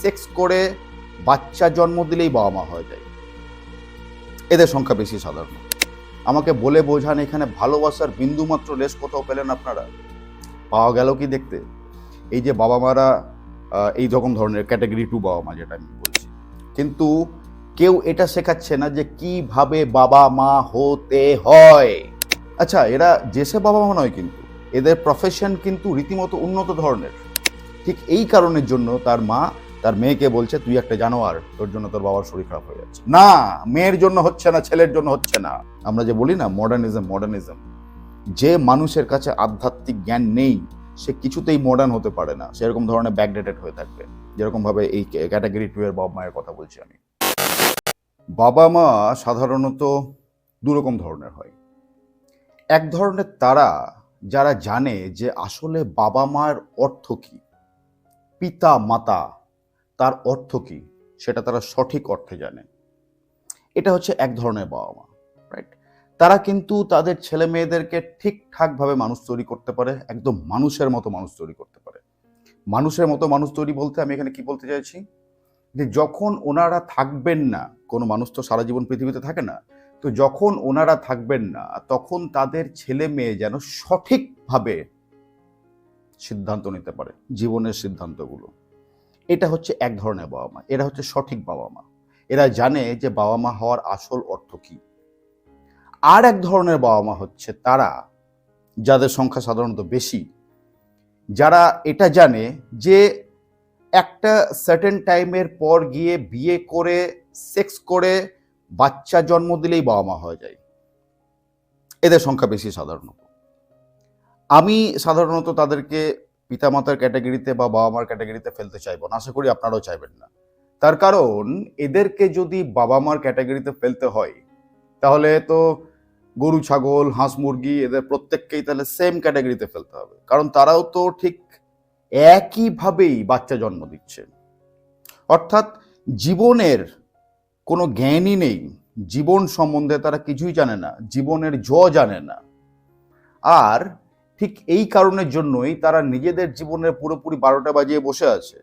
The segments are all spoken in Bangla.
সেক্স করে বাচ্চা জন্ম দিলেই বাবা মা হয়ে যায়। এদের সংখ্যা বেশি সাধারণ। আমাকে বলে বোঝান, এখানে ভালোবাসার বিন্দুমাত্র লেস কোথাও পেলেন আপনারা? পাওয়া গেল কি দেখতে? এই যে বাবা মারা এই রকম ধরনের ক্যাটাগরি টু বাবা মা যেটা আমি বলছি। কিন্তু কেউ এটা শেখাচ্ছে না যে কীভাবে বাবা মা হতে হয়। আচ্ছা এরা যেসে বাবা মা নয় কিন্তু, এদের প্রফেশন কিন্তু রীতিমতো উন্নত ধরনের। ঠিক এই কারণের জন্য তার মা তার মেয়েকে বলছে, তুই একটা জানোয়ার, তোর জন্য তোর বাবার শরীর খারাপ হয়ে যাচ্ছে। না, মেয়ের জন্য হচ্ছে না, ছেলের জন্য হচ্ছে না। আমরা যে বলি না মডার্নিজম মডার্নিজম যে মানুষের কাছে আধ্যাত্মিক জ্ঞান নেই, সে কিছুতেই মডার্ন হতে পারে না। সেরকম ধরনের ব্যাকডেটেড হয়ে থাকবে। যেরকম ভাবে এই ক্যাটাগরি টু এর বাবা মায়ের কথা বলছি আমি। বাবা মা সাধারণত দুরকম ধরনের হয়। এক ধরনের তারা যারা জানে যে আসলে বাবা মার অর্থ কি? পিতা, মাতা তার অর্থ কি? সেটা তারা সঠিক অর্থে জানে। এটা হচ্ছে এক ধরনের বাবা মা রাইট তারা কিন্তু তাদের ছেলে মেয়েদেরকে ঠিকঠাকভাবে মানুষ তৈরি করতে পারে, একদম মানুষের মতো মানুষ তৈরি করতে পারে। মানুষের মতো মানুষ তৈরি বলতে আমি এখানে কি বলতে চাইছি? যে যখন ওনারা থাকবেন না, কোনো মানুষ তো সারা জীবন পৃথিবীতে থাকে না, তো যখন ওনারা থাকবেন না, তখন তাদের ছেলে মেয়ে যেন সঠিকভাবে সিদ্ধান্ত নিতে পারে, জীবনের সিদ্ধান্তগুলো। এটা হচ্ছে এক ধরনের বাবা মা এরা হচ্ছে সঠিক বাবা মা এরা জানে যে বাবা মা হওয়ার আসল অর্থ কি। আর এক ধরনের বাবা মা হচ্ছে তারা, যাদের সংখ্যা সাধারণত বেশি, যারা এটা জানে যে একটা সার্টেন টাইমের পর গিয়ে বিয়ে করে সেক্স করে, বাচ্চা জন্ম দিলেই বাবা মা হয়ে যায়। এদের সংখ্যা বেশি সাধারণত। আমি সাধারণত তাদেরকে পিতামাতার ক্যাটাগরিতে বা বাবা মার ক্যাটাগরিতে ফেলতে চাইব না, আশা করি আপনারাও চাইবেন না। তার কারণ, এদেরকে যদি বাবা মার ক্যাটাগরিতে ফেলতে হয়, তাহলে তো গরু, ছাগল, হাঁস, মুরগি এদের প্রত্যেককেই তাহলে সেম ক্যাটাগরিতে ফেলতে হবে। কারণ তারাও তো ঠিক একইভাবেই বাচ্চা জন্ম দিচ্ছে। অর্থাৎ জীবনের কোনো জ্ঞানই নেই, জীবন সম্বন্ধে তারা কিছুই জানে না, জীবনের জ জানে না। আর ঠিক এই কারণের জন্যই তারা নিজেদের জীবনের পুরোপুরি বারোটা বাজিয়ে বসে আছে।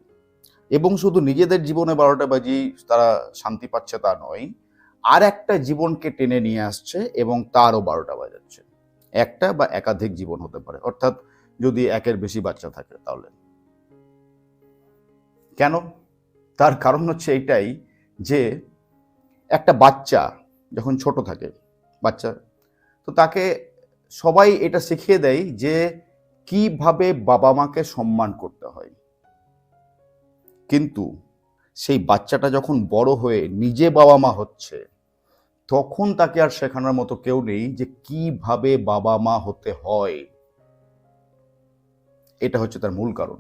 এবং শুধু নিজেদের জীবনে বারোটা বাজিয়ে তারা শান্তি পাচ্ছে তা নয়, আর একটা জীবনকে টেনে নিয়ে আসছে এবং তারও বারোটা বাজাচ্ছে। একটা বা একাধিক জীবন হতে পারে, অর্থাৎ যদি একের বেশি বাচ্চা থাকে তাহলে। কেন? তার কারণ হচ্ছে এইটাই যে একটা বাচ্চা যখন ছোট থাকে, বাচ্চা, তো তাকে সবাই এটা শিখিয়ে দেয় যে কীভাবে বাবা মাকে সম্মান করতে হয়। কিন্তু সেই বাচ্চাটা যখন বড় হয়ে নিজে বাবা মা হচ্ছে, তখন তাকে আর শেখানোর মতো কেউ নেই যে কীভাবে বাবা মা হতে হয়। এটা হচ্ছে তার মূল কারণ।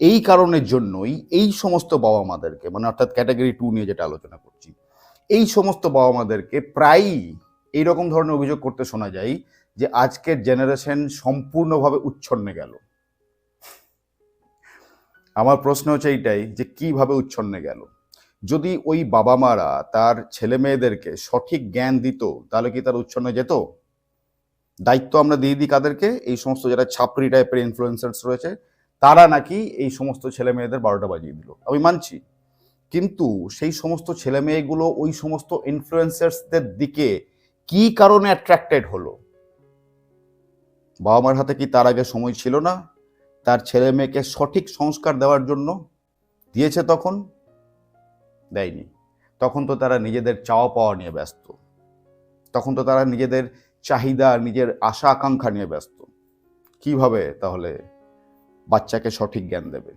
এই কারণের জন্যই এই সমস্ত বাবা মাদেরকে মানে অর্থাৎ ক্যাটাগরি টু নিয়ে যেটা আলোচনা করছি, এই সমস্ত বাবা মাদেরকে প্রায়ই এইরকম ধরনের অভিযোগ করতে শোনা যায় যে আজকের জেনারেশন সম্পূর্ণভাবে উচ্ছন্নে গেল। আমার প্রশ্ন হচ্ছে এইটাই, যে কীভাবে উচ্ছন্নে গেল? যদি ওই বাবা মারা তার ছেলে মেয়েদেরকে সঠিক জ্ঞান দিত, তাহলে কি তার উচ্ছন্নে যেত? দায়িত্ব আমরা দিয়ে দিই কাদেরকে? এই সমস্ত যারা ছাপরি টাইপের ইনফ্লুয়েন্সার্স রয়েছে, তারা নাকি এই সমস্ত ছেলে মেয়েদের বারোটা বাজিয়ে দিল। আমি মানছি। কিন্তু সেই সমস্ত ছেলে মেয়েগুলো ওই সমস্ত ইনফ্লুয়েন্সার্সদের দিকে কি কারণে অ্যাট্রাক্টেড হলো? বাবা মার হাতে কি তার আগে সময় ছিল না? তার ছেলে মেয়েকে সঠিক সংস্কার দেওয়ার জন্য দিয়েছে তখন? দেয়নি। তখন তো তারা নিজেদের চাওয়া পাওয়া নিয়ে ব্যস্ত। তখন তো তারা নিজেদের চাহিদা নিজের আশা আকাঙ্ক্ষা নিয়ে ব্যস্ত। কীভাবে তাহলে বাচ্চাকে সঠিক জ্ঞান দেবে?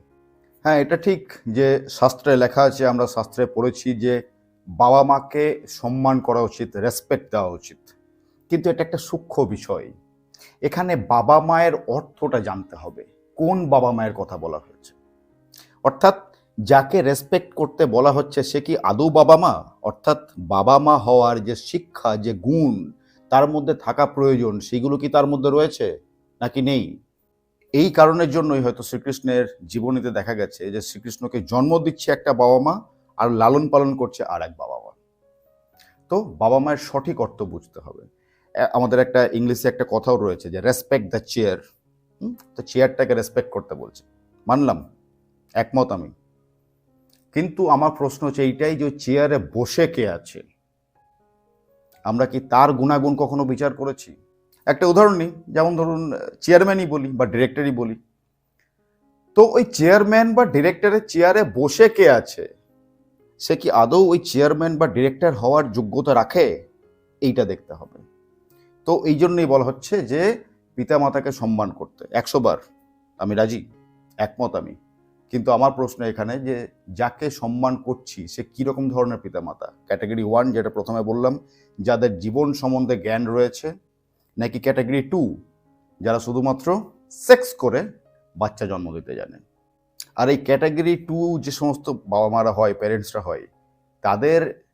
হ্যাঁ এটা ঠিক যে শাস্ত্রে লেখা আছে, আমরা শাস্ত্রে পড়েছি যে বাবা মাকে সম্মান করা উচিত রেসপেক্ট দেওয়া উচিত। কিন্তু এটা একটা সূক্ষ্ম বিষয়। এখানে বাবা মায়ের অর্থটা জানতে হবে। কোন বাবা মায়ের কথা বলা হয়েছে? অর্থাৎ যাকে রেসপেক্ট করতে বলা হচ্ছে সে কি আদৌ বাবা মা? অর্থাৎ বাবা মা হওয়ার যে শিক্ষা, যে গুণ, তার মধ্যে থাকা প্রয়োজন, সেগুলো কি তার মধ্যে রয়েছে নাকি নেই? এই কারণের জন্যই হয়তো শ্রীকৃষ্ণের জীবনীতে দেখা গেছে যে শ্রীকৃষ্ণকে জন্ম দিচ্ছে একটা বাবা মা আর লালন পালন করছে আর এক বাবা মা। তো বাবা মায়ের সঠিক অর্থ বুঝতে হবে। আমাদের একটা ইংলিশে একটা কথাও রয়েছে যে রেসপেক্ট দ্য চেয়ার তো চেয়ারটাকে রেসপেক্ট করতে বলছে। মানলাম, একমত আমি। কিন্তু আমার প্রশ্ন হচ্ছে এইটাই যে চেয়ারে বসে কে আছে? আমরা কি তার গুণাগুণ কখনো বিচার করেছি? একটা উদাহরণ নিই, যেমন ধরুন চেয়ারম্যানই বলি বা ডিরেক্টরই বলি। তো ওই চেয়ারম্যান বা ডিরেক্টরের চেয়ারে বসে কে আছে? সে কি আদৌ ওই চেয়ারম্যান বা ডিরেক্টর হওয়ার যোগ্যতা রাখে? এইটা দেখতে হবে। তো এই জন্যই বলা হচ্ছে যে পিতামাতাকে সম্মান করতে। একশো বার আমি রাজি, একমত আমি। কিন্তু আমার প্রশ্ন এখানে যে যাকে সম্মান করছি, সে কীরকম ধরনের পিতামাতা? ক্যাটাগরি ওয়ান যেটা প্রথমে বললাম, যাদের জীবন সম্বন্ধে জ্ঞান রয়েছে, নাকি ক্যাটাগরি টু, যারা শুধুমাত্র সেক্স করে বাচ্চা জন্ম দিতে জানে। আর এই ক্যাটাগরি টু যে সমস্ত বাবা মারা হয়, প্যারেন্টসরা হয়, তাদের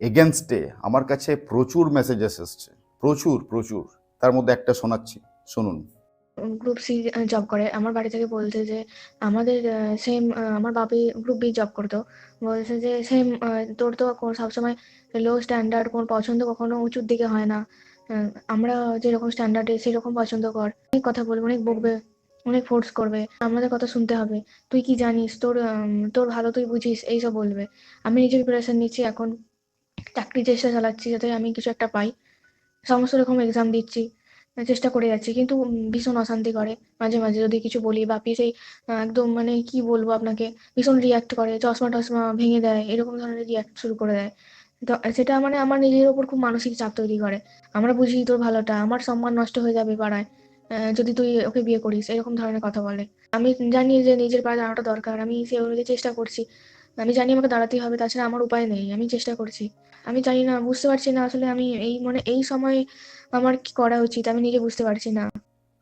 এগেনস্টে আমার কাছে প্রচুর মেসেজেস এসছে। প্রচুর প্রচুর। তার মধ্যে একটা শোনাচ্ছি, শুনুন। গ্রুপ সি জব করে। আমার বাড়ি থেকে বলছে যে, আমাদের সেম আমার বাপি গ্রুপ বি জব করতো। বলছে যে সেম তোর তো সবসময় লো স্ট্যান্ডার্ড কোন পছন্দ কখনো উঁচুর দিকে হয় না। আমরা যেরকম স্ট্যান্ডার্ডে সেরকম পছন্দ কর। অনেক কথা বলবে, অনেক বকবে, অনেক ফোর্স করবে। আমাদের কথা শুনতে হবে। তুই কি জানিস? তোর তোর ভালো তুই বুঝিস, এইসব বলবে। আমি নিজের প্রিপারেশন নিচ্ছি, এখন চাকরির চেষ্টা চালাচ্ছি যাতে আমি কিছু একটা পাই। সমস্ত রকম এক্সাম দিচ্ছি চেষ্টা করে যাচ্ছি, কিন্তু ভীষণ অশান্তি করে। মাঝে মাঝে যদি কিছু বলি, বাপি সেই একদম মানে কি বলব আপনাকে, ভীষণ রিয়াক্ট করে, চশমা টশমা ভেঙে দেয়, এরকম ধরনের রিয়াক্ট শুরু করে দেয়। তো সেটা মানে আমার নিজের ওপর খুব মানসিক চাপ তৈরি করে। আমরা বুঝি তোর ভালোটা, আমার সম্মান নষ্ট হয়ে যাবে পাড়ায় যদি তুই ওকে বিয়ে করিস, এরকম ধরনের কথা বলে। আমি জানি যে নিজের পায়ে দাঁড়ানোটা দরকার, আমি সে অনুযায়ী চেষ্টা করছি। আমি জানি আমাকে দাঁড়াতেই হবে, তাছাড়া আমার উপায় নেই, আমি চেষ্টা করছি। আমি জানি না, বুঝতে পারছি না আসলে আমি এই মানে এই সময় আমার কি করা উচিত, আমি নিজে বুঝতে পারছি না।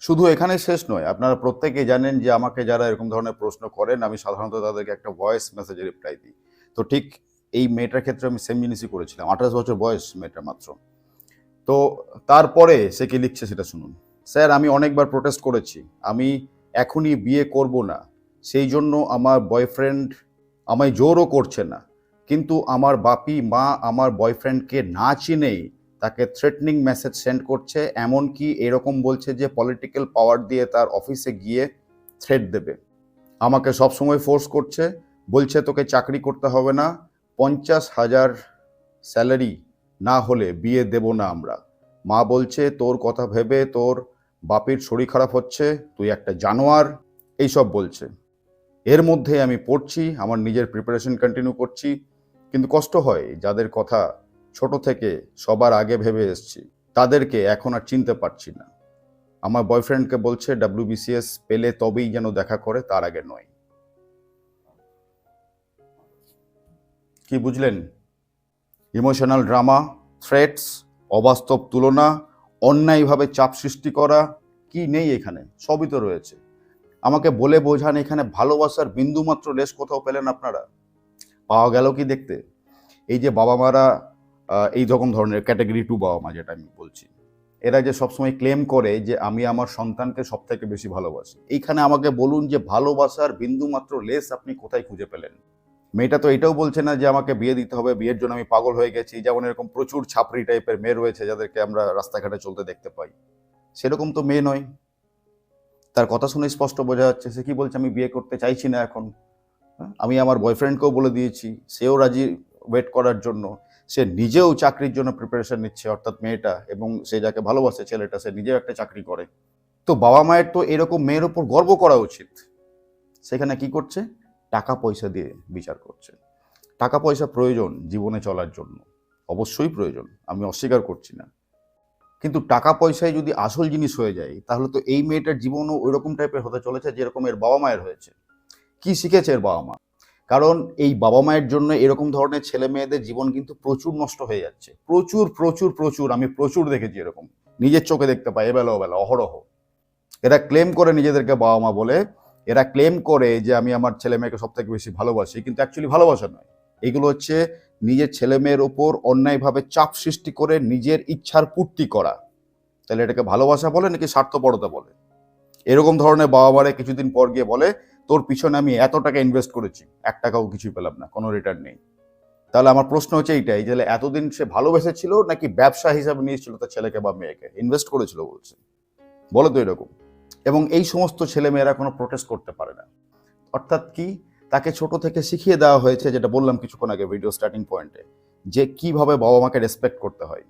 শুধু এখানে শেষ নয়, আপনারা প্রত্যেকে জানেন যে আমাকে যারা এরকম ধরনের প্রশ্ন করেন, আমি সাধারণত তাদেরকে একটা ভয়েস মেসেজে রিপ্লাই দিই। তো ঠিক এই মেয়েটার ক্ষেত্রে আমি সেম জিনিসই করেছিলাম, আঠাশ বছর বয়স মেয়েটার মাত্র। তো তারপরে সে কি লিখছে সেটা শুনুন। স্যার, আমি অনেকবার প্রোটেস্ট করেছি, আমি এখনই বিয়ে করব না, সেই জন্য আমার বয়ফ্রেন্ড আমায় জোরও করছে না। কিন্তু আমার বাপি, মা আমার বয়ফ্রেন্ডকে না চিনেই তাকে থ্রেটনিং মেসেজ সেন্ড করছে, এমনকি এরকম বলছে যে পলিটিক্যাল পাওয়ার দিয়ে তার অফিসে গিয়ে থ্রেট দেবে। আমাকে সবসময় ফোর্স করছে, বলছে তোকে চাকরি করতে হবে না, পঞ্চাশ হাজার স্যালারি না হলে বিয়ে দেব না আমরা। মা বলছে, তোর কথা ভেবে তোর বাপির শরীর খারাপ হচ্ছে, তুই একটা জানোয়ার। এইসব বলছে। এর মধ্যে আমি পড়ছি, আমার নিজের প্রিপারেশন কন্টিনিউ করছি। কিন্তু কষ্ট হয়, যাদের কথা ছোট থেকে সবার আগে ভেবে এসছি। তাদেরকে এখন আর চিনতে পারছি না। আমার বয়ফ্রেন্ডকে বলছে ডাব্লিউবিসিএস পেলে তবেই যেন দেখা করে, তার আগে নয়। কি বুঝলেন? ইমোশনাল ড্রামা, থ্রেটস, অবাস্তব তুলনা, অন্যায়ভাবে চাপ সৃষ্টি করা, কি নেই এখানে? সবই তো রয়েছে। আমাকে বলে বোঝান, এখানে ভালোবাসার বিন্দুমাত্র লেশ কোথাও পেলেন আপনারা? পাওয়া গেল কি দেখতে? এই যে বাবা মারা এই রকম ধরনের ক্যাটাগরি টু বাবা মা যেটা আমি বলছি। এরা যে সবসময় ক্লেম করে যে আমি আমার সন্তানকে সব থেকে বেশি ভালোবাসি। এইখানে আমাকে বলুন যে ভালোবাসার বিন্দুমাত্র লেস আপনি কোথায় খুঁজে পেলেন? মেয়েটা তো এটাও বলছে না যে আমাকে বিয়ে দিতে হবে, বিয়ের জন্য আমি পাগল হয়ে গেছি, যেমন এরকম প্রচুর ছাপরি টাইপের মেয়ে রয়েছে যাদেরকে আমরা রাস্তাঘাটে চলতে দেখতে পাই। সেরকম তো মেয়ে নয়। তার কথা শুনে স্পষ্ট বোঝা যাচ্ছে, সে কি বলছে, আমি বিয়ে করতে চাইছি না এখন। আমি আমার বয়ফ্রেন্ডকেও বলে দিয়েছি, সেও রাজি ওয়েট করার জন্য। সে নিজেও চাকরির জন্য প্রিপারেশন নিচ্ছে, অর্থাৎ মেয়েটা, এবং সে যাকে ভালোবাসে ছেলেটা, সে নিজেও একটা চাকরি করে। তো বাবা মায়ের তো এরকম মেয়ের ওপর গর্ব করা উচিত। সেখানে কি করছে? টাকা পয়সা দিয়ে বিচার করছে। টাকা পয়সা প্রয়োজন জীবনে চলার জন্য। অবশ্যই প্রয়োজন, আমি অস্বীকার করছি না। কিন্তু টাকা পয়সায় যদি আসল জিনিস হয়ে যায়, তাহলে তো এই মেয়েটার জীবনও ওই রকম টাইপের হতে চলেছে যেরকম এর বাবা মায়ের হয়েছে। কি শিখেছে এর বাবা মা? কারণ এই বাবা মায়ের জন্য এরকম ধরনের ছেলে মেয়েদের জীবন কিন্তু প্রচুর নষ্ট হয়ে যাচ্ছে। প্রচুর প্রচুর প্রচুর, আমি প্রচুর দেখেছি এরকম। নিজের চোখে দেখতে পাই এবেলা ওবেলা অহরহ। এরা ক্লেম করে নিজেদেরকে বাবা মা বলে। এরা ক্লেম করে যে আমি আমার ছেলে মেয়েকে সব থেকে বেশি ভালোবাসি, কিন্তু অ্যাকচুয়ালি ভালোবাসা নয়। এগুলো হচ্ছে নিজের ছেলে মেয়ের ওপর অন্যায়ভাবে চাপ সৃষ্টি করে নিজের ইচ্ছার পূর্তি করা। তাহলে এটাকে ভালোবাসা বলে নাকি স্বার্থপরতা বলে? এরকম ধরনের বাবা মারে কিছুদিন পর গিয়ে বলে তোর পিছনে আমি এত টাকা ইনভেস্ট করেছি, এক টাকাও কিছুই পেলাম না, কোনো রিটার্ন নেই। তাহলে আমার প্রশ্ন হচ্ছে এইটাই যে, এতদিন সে ভালোবেসেছিল নাকি ব্যবসা হিসাবে নিয়েছিল তার ছেলেকে বা মেয়েকে? ইনভেস্ট করেছিল বলছে। বলো তো এরকম। এবং এই সমস্ত ছেলে মেয়েরা কোনো প্রোটেস্ট করতে পারে না। অর্থাৎ কি? তাকে ছোট থেকে শিখিয়ে দেওয়া হয়েছে, যেটা বললাম কিছুক্ষণ আগে ভিডিও স্টার্টিং পয়েন্টে যে কীভাবে বাবা মাকে রেসপেক্ট করতে হয়।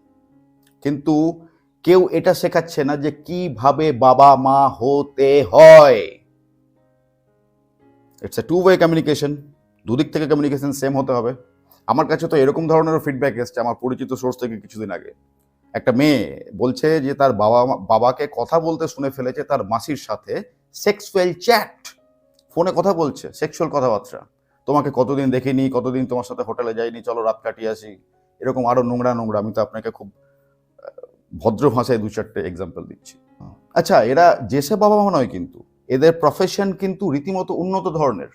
কিন্তু কেউ এটা শেখাচ্ছে না যে কীভাবে বাবা মা হতে হয়। It's a two way communication দুদিক থেকে কমিউনিকেশন সেম হতে হবে। আমার কাছে তো এরকম ধরনের ফিডব্যাক এসছে আমার পরিচিত সোর্স থেকে কিছুদিন আগে। একটা মেয়ে বলছে যে তার বাবা বাবাকে কথা বলতে শুনে ফেলেছে তার মাসির সাথে সেক্সুয়াল চ্যাট ফোনে কথা বলছে সেক্সুয়াল কথাবার্তা। তোমাকে কতদিন দেখিনি, কতদিন তোমার সাথে হোটেলে যাইনি, চলো রাত কাটিয়ে আসি। এরকম আরও নোংরা নোংরা, আমি তো আপনাকে খুব ভদ্র ভাষায় দু চারটে এক্সাম্পল দিচ্ছি। আচ্ছা এরা যেসে বাবা মা নয় কিন্তু। এদের প্রফেশন কিন্তু রীতিমতো উন্নত ধরনের।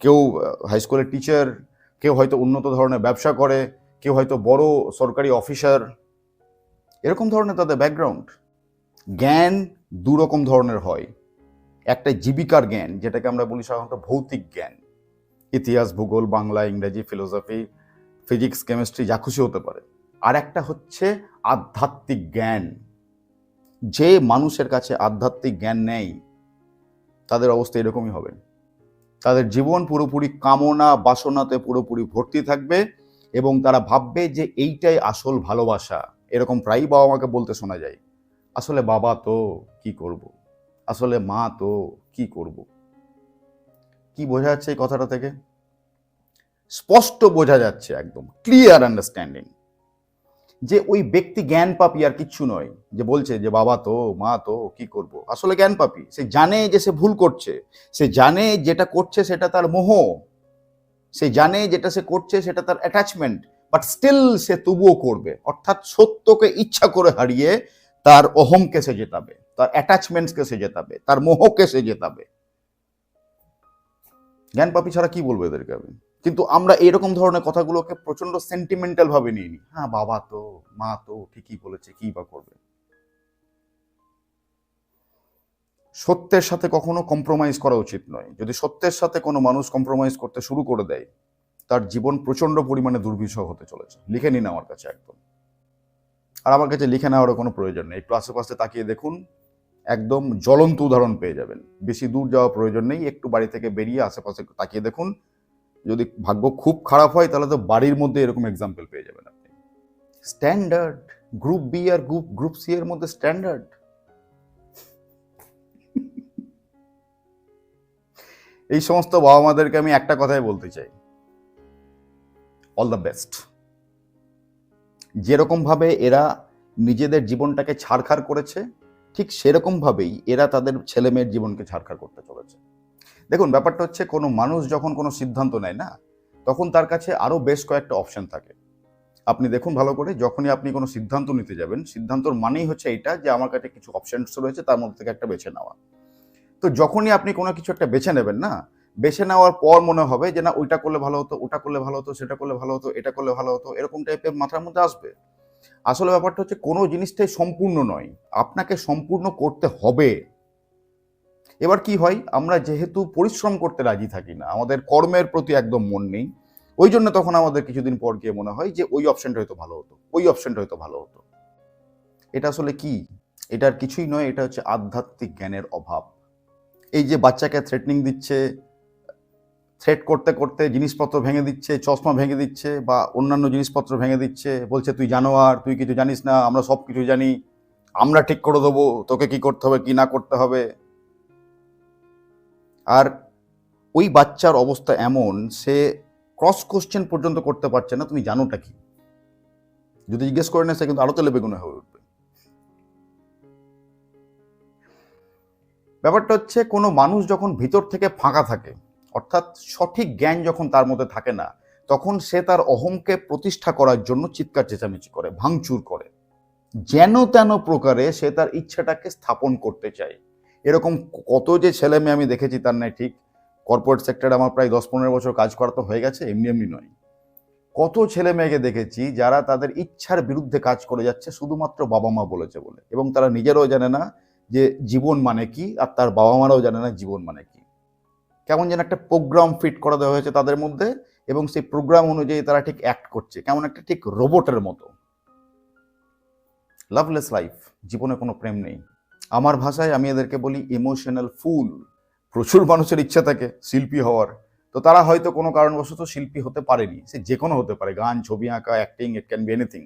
কেউ হাই স্কুলের টিচার কেউ হয়তো উন্নত ধরনের ব্যবসা করে, কেউ হয়তো বড় সরকারি অফিসার এরকম ধরনের তাদের ব্যাকগ্রাউন্ড জ্ঞান দু রকম ধরনের হয়। একটা জীবিকার জ্ঞান, যেটাকে আমরা বলি সাধারণত ভৌতিক জ্ঞান। ইতিহাস, ভূগোল, বাংলা, ইংরেজি ফিলোসফি ফিজিক্স কেমিস্ট্রি যা খুশি হতে পারে। আর একটা হচ্ছে আধ্যাত্মিক জ্ঞান। যে মানুষের কাছে আধ্যাত্মিক জ্ঞান নেই তাদের অবস্থা এরকমই হবে। তাদের জীবন পুরোপুরি কামনা, বাসনাতে পুরোপুরি ভর্তি থাকবে এবং তারা ভাববে যে এইটাই আসল ভালোবাসা। এরকম প্রায়ই বাবা মাকে বলতে শোনা যায়, আসলে বাবা তো কি করব? আসলে মা তো কি করব? কি বোঝা যাচ্ছে এই কথাটা থেকে? স্পষ্ট বোঝা যাচ্ছে একদম ক্লিয়ার আন্ডারস্ট্যান্ডিং যে ওই ব্যক্তি জ্ঞান পাপি আর কিচ্ছু নয়, যে বলছে যে বাবা তো, মা তো, কি করব? আসলে জ্ঞান পাপি। সে জানে যে সে ভুল করছে। সে জানে যেটা করছে সেটা তার মোহ। সে জানে যেটা সে করছে সেটা তার অ্যাটাচমেন্ট বাট স্টিল সে তবুও করবে। অর্থাৎ সত্যকে ইচ্ছা করে হারিয়ে তার অহংকে সে জেতাবে, তার অ্যাটাচমেন্টসকে সে জেতাবে, তার মোহকে সে জেতাবে। জ্ঞান পাপি ছাড়া কি বলব এদেরকে আমি? কিন্তু আমরা এরকম ধরনের কথাগুলোকে প্রচণ্ড সেন্টিমেন্টাল ভাবে নিয়ে নিই হ্যাঁ বাবা তো, মা তো ঠিকই বলেছে, কি বা করবে? সত্যের সাথে কখনো কম্প্রোমাইজ করা উচিত নয়। যদি সত্যের সাথে কোনো মানুষ কম্প্রোমাইজ করতে শুরু করে দেয়, তার জীবন প্রচণ্ড পরিমাণে দুর্বিষহ হতে চলেছে। লিখে নিন আমার কাছে একদম। আর আমার কাছে লিখে নেওয়ারও কোনো প্রয়োজন নেই। একটু আশেপাশে তাকিয়ে দেখুন, একদম জ্বলন্ত উদাহরণ পেয়ে যাবেন। বেশি দূর যাওয়া প্রয়োজন নেই। একটু বাড়ি থেকে বেরিয়ে আশেপাশে তাকিয়ে দেখুন যদি ভাগ্য খুব খারাপ হয়, তাহলে তো বাড়ির মধ্যে এরকম এক্সাম্পল পেয়ে যাবেন আপনি। স্ট্যান্ডার্ড গ্রুপ বি আর গ্রুপ গ্রুপ সি এর মধ্যে স্ট্যান্ডার্ড এই সমস্ত বাবা মাদেরকে আমি একটা কথাই বলতে চাই। অল দ্য বেস্ট যেরকম ভাবে এরা নিজেদের জীবনটাকে ছাড়খাড় করেছে, ঠিক সেরকম ভাবেই এরা তাদের ছেলে মেয়ের জীবনকে ছাড়খাড় করতে চলেছে। দেখুন, ব্যাপারটা হচ্ছে কোনো মানুষ যখন কোনো সিদ্ধান্ত নেয় না, তখন তার কাছে আরও বেশ কয়েকটা অপশন থাকে। আপনি দেখুন ভালো করে, যখনই আপনি কোনো সিদ্ধান্ত নিতে যাবেন, সিদ্ধান্তর মানেই হচ্ছে এটা যে আমার কাছে কিছু অপশানস রয়েছে, তার মধ্যে থেকে একটা বেছে নেওয়া। তো যখনই আপনি কোনো কিছু একটা বেছে নেবেন না, বেছে নেওয়ার পর মনে হবে যে না, ওইটা করলে ভালো হতো, ওটা করলে ভালো হতো, সেটা করলে ভালো হতো, এটা করলে ভালো হতো, এরকম টাইপের মাথার মধ্যে আসবে। আসলে ব্যাপারটা হচ্ছে কোনো জিনিসটাই সম্পূর্ণ নয়, আপনাকে সম্পূর্ণ করতে হবে। এবার কি হয়? আমরা যেহেতু পরিশ্রম করতে রাজি থাকি না, আমাদের কর্মের প্রতি একদম মন নেই, ওই জন্য তখন আমাদের কিছুদিন পর গিয়ে মনে হয় যে ওই অপশনটা হয়তো ভালো হতো, ওই অপশনটা হয়তো ভালো হতো। এটা আসলে কি? এটার কিছুই নয়, এটা হচ্ছে আধ্যাত্মিক জ্ঞানের অভাব। এই যে বাচ্চাকে থ্রেটনিং দিচ্ছে থ্রেট করতে করতে জিনিসপত্র ভেঙে দিচ্ছে, চশমা ভেঙে দিচ্ছে বা অন্যান্য জিনিসপত্র ভেঙে দিচ্ছে, বলছে তুই জানোয়ার তুই কিছু জানিস না, আমরা সব কিছু জানি, আমরা ঠিক করে দেবো, তোকে কি করতে হবে, কি না করতে হবে আর ওই বাচ্চার অবস্থা এমন, সে ক্রস কোশ্চেন পর্যন্ত করতে পারছে না, তুমি জানোটা কি? যদি জিজ্ঞেস করে না সে কিন্তু আরও তেলে বেগুনে হয়ে উঠবে। ব্যাপারটা হচ্ছে, কোনো মানুষ যখন ভিতর থেকে ফাঁকা থাকে, অর্থাৎ সঠিক জ্ঞান যখন তার মধ্যে থাকে না, তখন সে তার অহংকে প্রতিষ্ঠা করার জন্য চিৎকার চেঁচামেচি করে, ভাঙচুর করে। যেন তেন প্রকারে সে তার ইচ্ছাটাকে স্থাপন করতে চায়। এরকম কত যে ছেলে মেয়ে আমি দেখেছি তার নাই ঠিক। কর্পোরেট সেক্টরে আমার প্রায় দশ পনেরো বছর কাজ করা তো হয়ে গেছে, এমনি এমনি নয়। কত ছেলে মেয়েকে দেখেছি যারা তাদের ইচ্ছার বিরুদ্ধে কাজ করে যাচ্ছে, শুধুমাত্র বাবা মা বলেছে বলে। এবং তারা নিজেরাও জানে না যে জীবন মানে কি, আর তার বাবা মারাও জানে না জীবন মানে কি। কেমন যেন একটা প্রোগ্রাম ফিট করে দেওয়া হয়েছে তাদের মধ্যে, এবং সেই প্রোগ্রাম অনুযায়ী তারা ঠিক অ্যাক্ট করছে। কেমন একটা ঠিক রোবটের মতো। লাভলেস লাইফ জীবনে কোনো প্রেম নেই। আমার ভাষায় আমি এদেরকে বলি ইমোশনাল ফুল প্রচুর মানুষের ইচ্ছা থাকে শিল্পী হওয়ার। তো তারা হয়তো কোনো কারণবশত শিল্পী হতে পারেনি। সে যে কোনো হতে পারে, গান, ছবি আঁকা acting it can be anything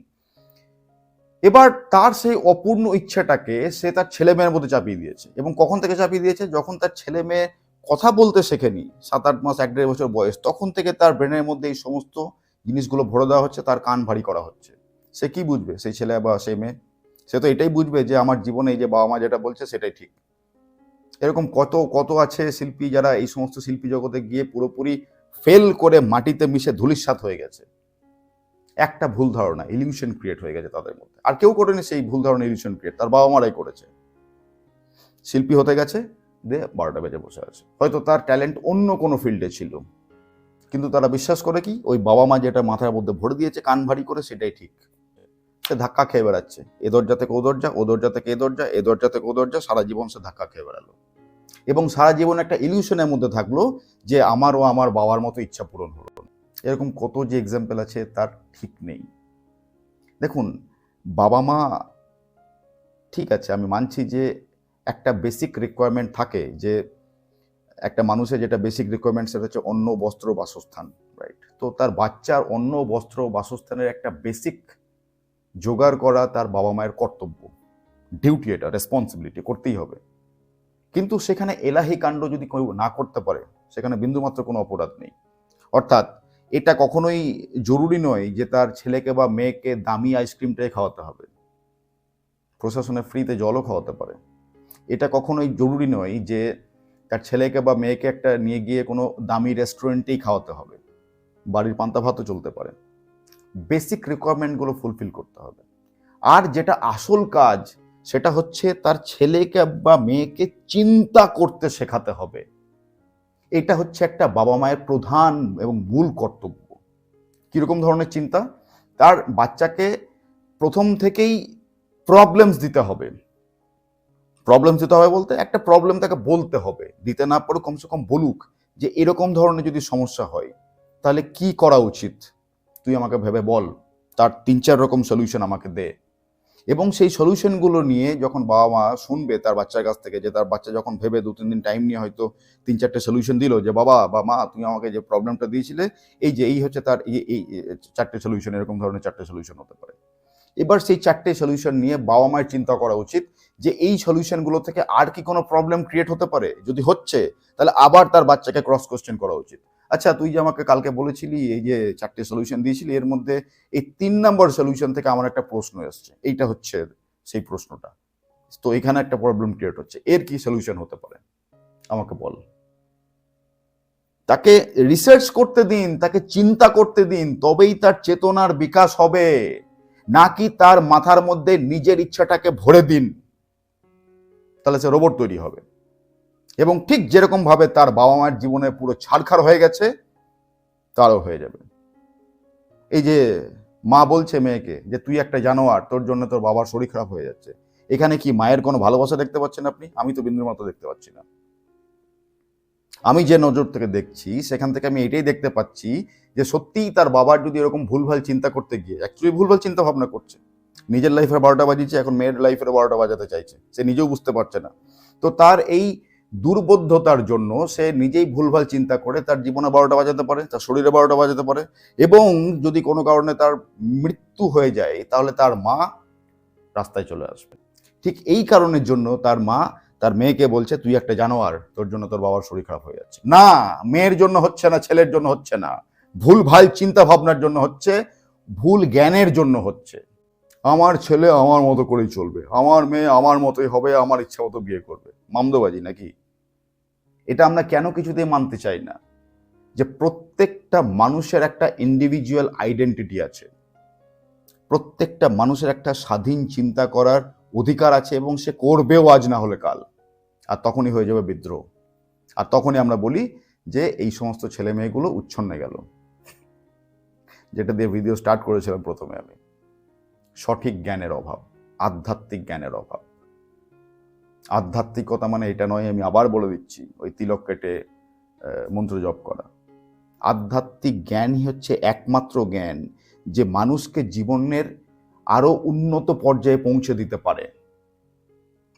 এবার তার সেই অপূর্ণ ইচ্ছাটাকে সে তার ছেলে মেয়ের মধ্যে চাপিয়ে দিয়েছে। এবং কখন থেকে চাপিয়ে দিয়েছে? যখন তার ছেলে মেয়ে কথা বলতে শেখেনি সাত আট মাস, এক দেড় বছর বয়স, তখন থেকে তার ব্রেনের মধ্যে এই সমস্ত জিনিসগুলো ভরে দেওয়া হচ্ছে, তার কান ভারী করা হচ্ছে। সে কি বুঝবে? সেই ছেলে বা সেই মেয়ে? সে তো এটাই বুঝবে যে আমার জীবনে এই যে বাবা মা যেটা বলছে সেটাই ঠিক। এরকম কত কত আছে শিল্পী যারা এই সমস্ত শিল্পী জগতে গিয়ে পুরোপুরি ফেল করে মাটিতে মিশে ধুলিস্বাত হয়ে গেছে। একটা ভুল ধারণা ইলিউশন ক্রিয়েট হয়ে গেছে তাদের মধ্যে। আর কেউ করেনি সেই ভুল ধারণা ইলিউশন ক্রিয়েট তার বাবা মারাই করেছে। শিল্পী হতে গেছে, দে বারোটা বেজে বসে আছে। হয়তো তার ট্যালেন্ট অন্য কোনো ফিল্ডে ছিল। কিন্তু তারা বিশ্বাস করে কি, ওই বাবা মা যেটা মাথার মধ্যে ভরে দিয়েছে, কান ভারী করে সেটাই ঠিক। সে ধাক্কা খেয়ে বেড়াচ্ছে। এ দরজা থেকে ও দরজা ও দরজা থেকে এ দরজা এ দরজা থেকে ও দরজা, সারা জীবন সে ধাক্কা খেয়ে বেড়ালো। এবং সারা জীবন একটা ইলিউশনের মধ্যে থাকল যে আমার ও আমার বাবার মতো ইচ্ছা পূরণ হলো এরকম কত যে এক্সাম্পল আছে তার ঠিক নেই। দেখুন, বাবা মা, ঠিক আছে, আমি মানছি যে একটা বেসিক রিকোয়ারমেন্ট থাকে যে একটা মানুষের যেটা বেসিক রিকোয়ারমেন্ট সেটা হচ্ছে অন্ন, বস্ত্র, বাসস্থান রাইট তো তার বাচ্চার অন্ন, বস্ত্র, বাসস্থানের একটা বেসিক জোগাড় করা তার বাবা মায়ের কর্তব্য। ডিউটি এটা রেসপন্সিবিলিটি করতেই হবে। কিন্তু সেখানে এলাহি কাণ্ড যদি কেউ না করতে পারে, সেখানে বিন্দুমাত্র কোনো অপরাধ নেই। অর্থাৎ এটা কখনোই জরুরি নয় যে তার ছেলেকে বা মেয়েকে দামি আইসক্রিমটাই খাওয়াতে হবে। প্রশাসনে ফ্রিতে জলও খাওয়াতে পারে। এটা কখনোই জরুরি নয় যে তার ছেলেকে বা মেয়েকে একটা নিয়ে গিয়ে কোনো দামি রেস্টুরেন্টেই খাওয়াতে হবে। বাড়ির পান্তা ভাতও চলতে পারে। বেসিক রিকোয়ারমেন্টগুলো ফুলফিল করতে হবে। আর যেটা আসল কাজ, সেটা হচ্ছে তার ছেলেকে বা মেয়েকে চিন্তা করতে শেখাতে হবে। এটা হচ্ছে একটা বাবা মায়ের প্রধান এবং মূল কর্তব্য। কীরকম ধরনের চিন্তা? তার বাচ্চাকে প্রথম থেকেই প্রবলেমস দিতে হবে। প্রবলেমস দিতে হবে বলতে একটা প্রবলেম তাকে বলতে হবে। দিতে না পারো কমসে কম বলুক যে এরকম ধরনের যদি সমস্যা হয়, তাহলে কি করা উচিত? তুই আমাকে ভেবে বল, তার তিন চার রকম সলিউশন আমাকে দে। এবং সেই সলিউশনগুলো নিয়ে যখন বাবা মা শুনবে তার বাচ্চার কাছ থেকে যে তার বাচ্চা যখন ভেবে দু, তিন দিন টাইম নিয়ে হয়তো তিন চারটে সলিউশন দিল যে, বাবা, বা মা তুমি আমাকে যে প্রবলেমটা দিয়েছিলে, এই যে, এই হচ্ছে তার, এই চারটে সলিউশন এরকম ধরনের চারটে সলিউশন হতে পারে। এবার সেই চারটে সলিউশন নিয়ে বাবা মায়ের চিন্তা করা উচিত যে, এই সলিউশনগুলো থেকে আর কি কোনো প্রবলেম ক্রিয়েট হতে পারে? যদি হচ্ছে, তাহলে আবার তার বাচ্চাকে ক্রস কোশ্চেন করা উচিত। আচ্ছা তুই যে আমাকে কালকে বলেছিলি, এই যে চারটে সলিউশন দিয়েছিলি, এর মধ্যে এই তিন নম্বর সলিউশন থেকে আমার একটা প্রশ্ন এসছে। এইটা হচ্ছে সেই প্রশ্নটা। তো এখানে একটা প্রবলেম ক্রিয়েট হচ্ছে। এর কি সলিউশন হতে পারে? আমাকে বল। তাকে রিসার্চ করতে দিন, তাকে চিন্তা করতে দিন, তবেই তার চেতনার বিকাশ হবে। নাকি তার মাথার মধ্যে নিজের ইচ্ছাটাকে ভরে দিন। তাহলে সে রোবট তৈরি হবে। এবং ঠিক যেরকম ভাবে তার বাবা মায়ের জীবনে পুরো ছাড়খাড় হয়ে গেছে, তারও হয়ে যাবে। এই যে মা বলছে মেয়েকে যে, তুই একটা জানোয়ার, তোর জন্য তোর বাবার শরীর খারাপ হয়ে যাচ্ছে। এখানে কি মায়ের কোনো ভালোবাসা দেখতে পাচ্ছেন আপনি? আমি তো বিন্দুর মতো দেখতে পাচ্ছি না। আমি যে নজর থেকে দেখছি, সেখান থেকে আমি এটাই দেখতে পাচ্ছি যে, সত্যিই তার বাবার যদি এরকম ভুলভাল চিন্তা করতে গিয়ে অ্যাকচুয়ালি ভুলভাল চিন্তা ভাবনা করছে। নিজের লাইফের বারোটা বাজিয়েছে, এখন মেয়ের লাইফের বারোটা বাজাতে চাইছে। সে নিজেও বুঝতে পারছে না। তো তার এই দুর্বোধ্যতার জন্য সে নিজেই ভুলভাল চিন্তা করে তার জীবনে বারোটা বাজাতে পারে, তার শরীরে বারোটা বাজাতে পারে এবং যদি কোনো কারণে তার মৃত্যু হয়ে যায়, তাহলে তার মা রাস্তায় চলে আসবে। ঠিক এই কারণের জন্য তার মা তার মেয়েকে বলছে, তুই একটা জানোয়ার, তোর জন্য তোর বাবার শরীর খারাপ হয়ে যাচ্ছে। না, মেয়ের জন্য হচ্ছে না, ছেলের জন্য হচ্ছে না। ভুল ভালো চিন্তা ভাবনার জন্য হচ্ছে, ভুল জ্ঞানের জন্য হচ্ছে। আমার ছেলে আমার মতো করেই চলবে, আমার মেয়ে আমার মতোই হবে, আমার ইচ্ছা মতো বিয়ে করবে। মামদোবাজি নাকি? এটা আমরা কেন কিছুতেই মানতে চাই না? যে প্রত্যেকটা মানুষের একটা ইন্ডিভিজুয়াল আইডেন্টিটি আছে। প্রত্যেকটা মানুষের একটা স্বাধীন চিন্তা করার অধিকার আছে এবং সে করবেও আজ না হলে কাল। আর তখনই হয়ে যাবে বিদ্রোহ। আর তখনই আমরা বলি যে এই সমস্ত ছেলে মেয়েগুলো উচ্ছন্নে গেল। যেটা দিয়ে ভিডিও স্টার্ট করেছিলাম প্রথমে আমি। সঠিক জ্ঞানের অভাব, আধ্যাত্মিক জ্ঞানের অভাব। আধ্যাত্মিকতা মানে এটা নয়, আমি আবার বলে দিচ্ছি, ওই তিলক কেটে মন্ত্র জপ করা। আধ্যাত্মিক জ্ঞানই হচ্ছে একমাত্র জ্ঞান যে মানুষকে জীবনের আরও উন্নত পর্যায়ে পৌঁছে দিতে পারে।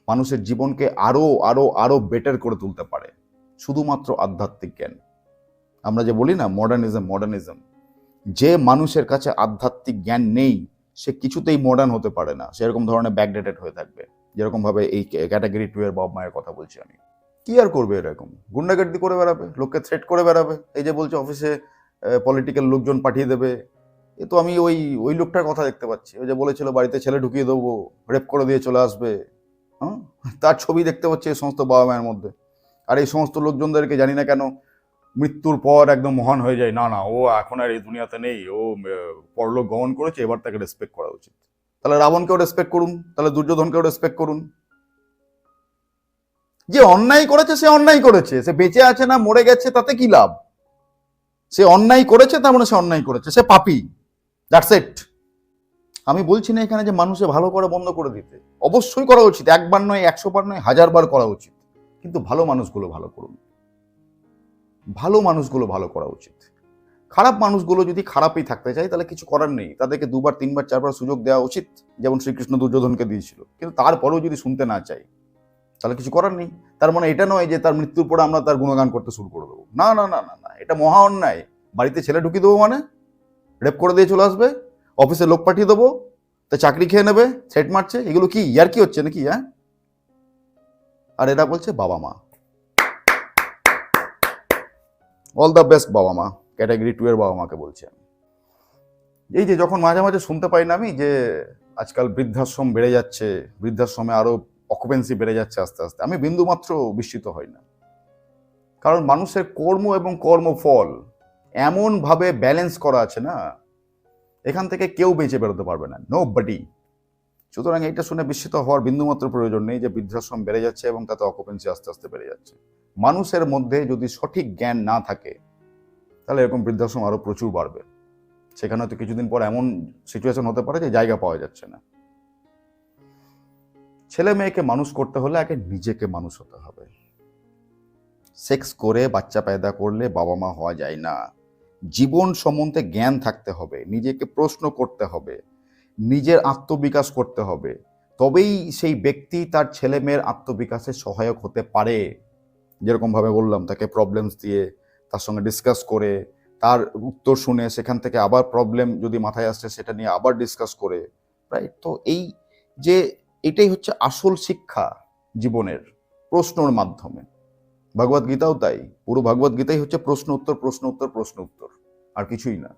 মানুষের জীবনকে আরও আরও আরও বেটার করে তুলতে পারে। শুধুমাত্র আধ্যাত্মিক জ্ঞান। আমরা যে বলি না মডার্নিজম মডার্নিজম যে মানুষের কাছে আধ্যাত্মিক জ্ঞান নেই, সে কিছুতেই মডার্ন হতে পারে না। সেরকম ধরনের ব্যাকডেটেড হয়ে থাকবে। যেরকম ভাবে এই ক্যাটাগরি টু এর বাবা মায়ের কথা বলছি আমি। কি আর করবে এরকম? গুন্ডাগার্দি করে বেড়াবে, লোককে থ্রেট করে বেড়াবে। এই যে বলছে অফিসে পলিটিক্যাল লোকজন পাঠিয়ে দেবে। এ তো আমি ওই ওই লোকটার কথা দেখতে পাচ্ছি। ওই যে বলেছিল বাড়িতে ছেলে ঢুকিয়ে দেবো রেপ করে দিয়ে চলে আসবে। হ্যাঁ তার ছবি দেখতে পাচ্ছি এই সমস্ত বাবা মায়ের মধ্যে। আর এই সমস্ত লোকজনদেরকে জানি না কেন মৃত্যুর পর একদম মহান হয়ে যায়। না না, ও এখন আর এই দুনিয়াতে নেই। ও পরলোক গমন করেছে, এবার তাকে রেসপেক্ট করা উচিত। তাহলে রাবণকেও রেসপেক্ট করুন, তাহলে দুর্যোধনকেও রেসপেক্ট করুন। যে অন্যায় করেছে, সে অন্যায় করেছে। সে বেঁচে আছে না, মরে গেছে, তাতে কি লাভ? সে অন্যায় করেছে, তার মানে সে অন্যায় করেছে। সে পাপি। দ্যাটস ইট আমি বলছি না এখানে যে মানুষে ভালো করে বন্ধ করে দিতে। অবশ্যই করা উচিত। একবার নয়, একশো বার নয়, হাজার বার করা উচিত। কিন্তু ভালো মানুষগুলো ভালো করুন। ভালো মানুষগুলো ভালো করা উচিত। খারাপ মানুষগুলো যদি খারাপই থাকতে চায়, তাহলে কিছু করার নেই। তাদেরকে দুবার, তিনবার, চারবার সুযোগ দেওয়া উচিত, যেমন শ্রীকৃষ্ণ দুর্যোধনকে দিয়েছিল। কিন্তু তারপরেও যদি শুনতে না চাই তাহলে কিছু করার নেই। তার মানে এটা নয় যে তার মৃত্যুর পরে আমরা তার গুণগান করতে শুরু করে দেবো। না না না না না, এটা মহা অন্যায়। বাড়িতে ছেলে ঢুকিয়ে দেবো মানে? রেপ করে দিয়ে চলে আসবে, অফিসে লোক পাঠিয়ে দেবো, তা চাকরি খেয়ে নেবে, সেট মারছে, এগুলো কি? ইয়ার কি হচ্ছে নাকি হ্যাঁ? আর এরা বলছে বাবা মা। অল দ্য বেস্ট বাবা মা। ক্যাটাগরি টু এর বাবা মাকে বলছি আমি। এই যে যখন মাঝে মাঝে শুনতে পাই না আমি যে আজকাল বৃদ্ধাশ্রম বেড়ে যাচ্ছে, বৃদ্ধাশ্রমে আরও অকুপেন্সি বেড়ে যাচ্ছে আস্তে আস্তে, আমি বিন্দুমাত্র বিস্মিত হই না। কারণ মানুষের কর্ম এবং কর্মফল এমনভাবে ব্যালেন্স করা আছে না, এখান থেকে কেউ বেঁচে বেরোতে পারবে না নো বাডি সুতরাং এটা শুনে বিস্মিত হওয়ার বিন্দুমাত্র প্রয়োজন নেই যে বৃদ্ধাশ্রম বেড়ে যাচ্ছে এবং তাতে অকুপেন্সি আস্তে আস্তে বেড়ে যাচ্ছে। মানুষের মধ্যে যদি সঠিক জ্ঞান না থাকে তাহলে এরকম বৃদ্ধাশ্রম আরও প্রচুর বাড়বে। সেখানে হয়তো কিছুদিন পর এমন সিচুয়েশন হতে পারে যে জায়গা পাওয়া যাচ্ছে না। ছেলে মেয়েকে মানুষ করতে হলে আগে নিজেকে মানুষ হতে হবে। সেক্স করে বাচ্চা পয়দা করলে বাবা মা হওয়া যায় না। জীবন সম্বন্ধে জ্ঞান থাকতে হবে, নিজেকে প্রশ্ন করতে হবে, নিজের আত্মবিকাশ করতে হবে। তবেই সেই ব্যক্তি তার ছেলে মেয়ের আত্মবিকাশে সহায়ক হতে পারে। যেরকমভাবে বললাম, তাকে প্রবলেমস দিয়ে তার সঙ্গে ডিসকাস করে, তার উত্তর শুনে সেখান থেকে আবার প্রবলেম যদি মাথায় আসছে সেটা নিয়ে আবার ডিসকাস করে রাইট তো এই যে এটাই হচ্ছে আসল শিক্ষা জীবনের প্রশ্নর মাধ্যমে। ভগবত গীতাও তাই, পুরো ভগবত গীতাই হচ্ছে প্রশ্ন উত্তর প্রশ্ন উত্তর প্রশ্ন উত্তর, আর কিছুই না।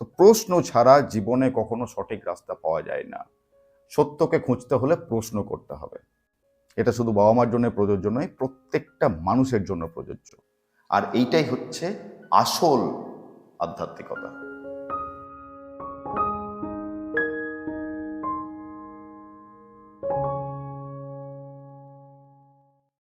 তো প্রশ্ন ছাড়া জীবনে কখনো সঠিক রাস্তা পাওয়া যায় না। সত্যকে খুঁজতে হলে প্রশ্ন করতে হবে। এটা শুধু বাবা মার জন্য প্রযোজ্য নয়, প্রত্যেকটা মানুষের জন্য প্রযোজ্য। আর এইটাই হচ্ছে আসল আধ্যাত্মিকতা।